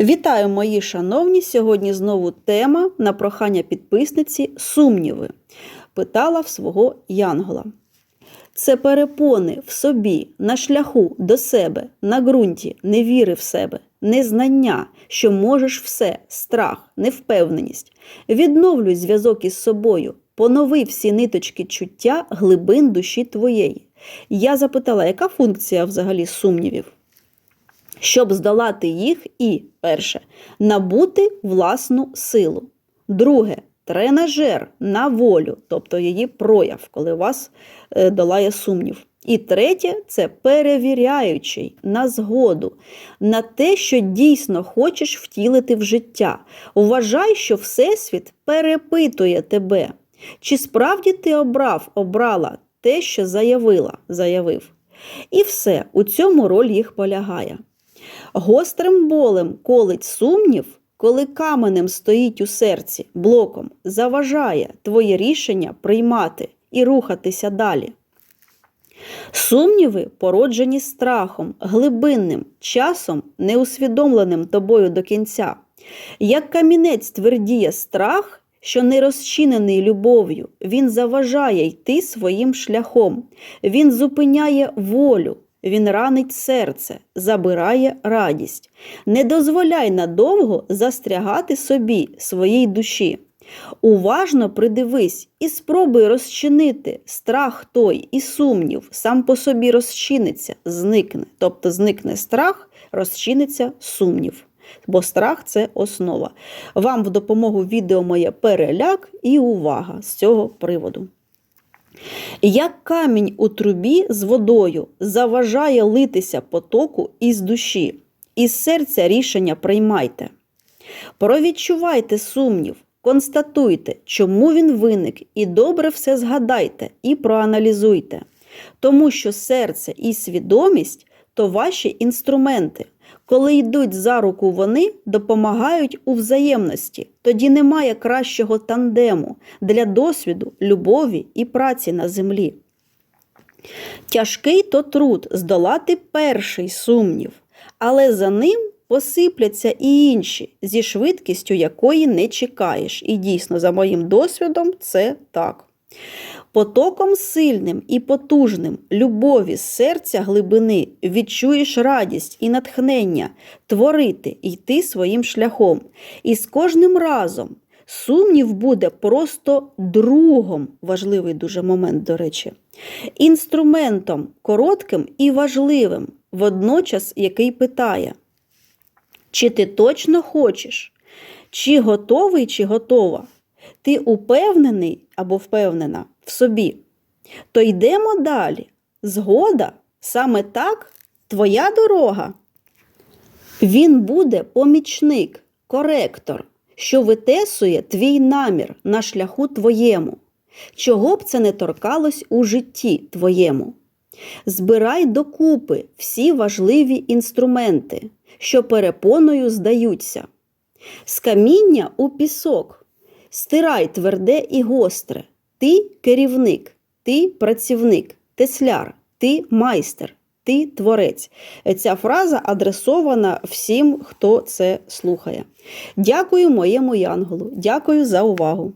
Вітаю, мої шановні! Сьогодні знову тема на прохання підписниці сумніви. Питала в свого Янгола. Це перепони в собі, на шляху до себе, на ґрунті невіри в себе, незнання, що можеш все, страх, невпевненість. Відновлюй зв'язок із собою, понови всі ниточки чуття глибин душі твоєї. Я запитала, яка функція взагалі сумнівів? Щоб здолати їх і, перше, набути власну силу. Друге, тренажер на волю, тобто її прояв, коли вас е, долає сумнів. І третє це перевіряючий на згоду, на те, що дійсно хочеш втілити в життя. Вважай, що Всесвіт перепитує тебе. Чи справді ти обрав, обрала те, що заявила, заявив. І все, у цьому роль їх полягає. Гострим болем колить сумнів, коли каменем стоїть у серці, блоком, заважає твоє рішення приймати і рухатися далі. Сумніви породжені страхом, глибинним, часом неусвідомленим тобою до кінця. Як камінець твердіє страх, що не розчинений любов'ю, він заважає йти своїм шляхом, він зупиняє волю, він ранить серце, забирає радість. Не дозволяй надовго застрягати собі, своїй душі. Уважно придивись і спробуй розчинити страх той і сумнів, сам по собі розчиниться, зникне. Тобто зникне страх, розчиниться сумнів. Бо страх це основа. Вам в допомогу відео моє переляк і увага з цього приводу. Як камінь у трубі з водою заважає литися потоку із душі, із серця рішення приймайте. Провідчувайте сумнів, констатуйте, чому він виник, і добре все згадайте і проаналізуйте. Тому що серце і свідомість то ваші інструменти. Коли йдуть за руку вони, допомагають у взаємності. Тоді немає кращого тандему для досвіду, любові і праці на землі. Тяжкий то труд здолати перший сумнів, але за ним посипляться і інші, зі швидкістю якої не чекаєш. І дійсно, за моїм досвідом, це так. Потоком сильним і потужним любові з серця глибини відчуєш радість і натхнення творити йти своїм шляхом. І з кожним разом сумнів буде просто другом, важливий дуже момент, до речі, інструментом коротким і важливим, водночас який питає, чи ти точно хочеш, чи готовий, чи готова. Ти упевнений або впевнена в собі, то йдемо далі. Згода, саме так твоя дорога. Він буде помічник, коректор, що витесує твій намір на шляху твоєму, чого б це не торкалось у житті твоєму. Збирай докупи всі важливі інструменти, що перепоною здаються. З каміння у пісок. Стирай тверде і гостре. Ти керівник, ти працівник, тесляр, ти майстер, ти творець. Ця фраза адресована всім, хто це слухає. Дякую моєму янголу. Дякую за увагу.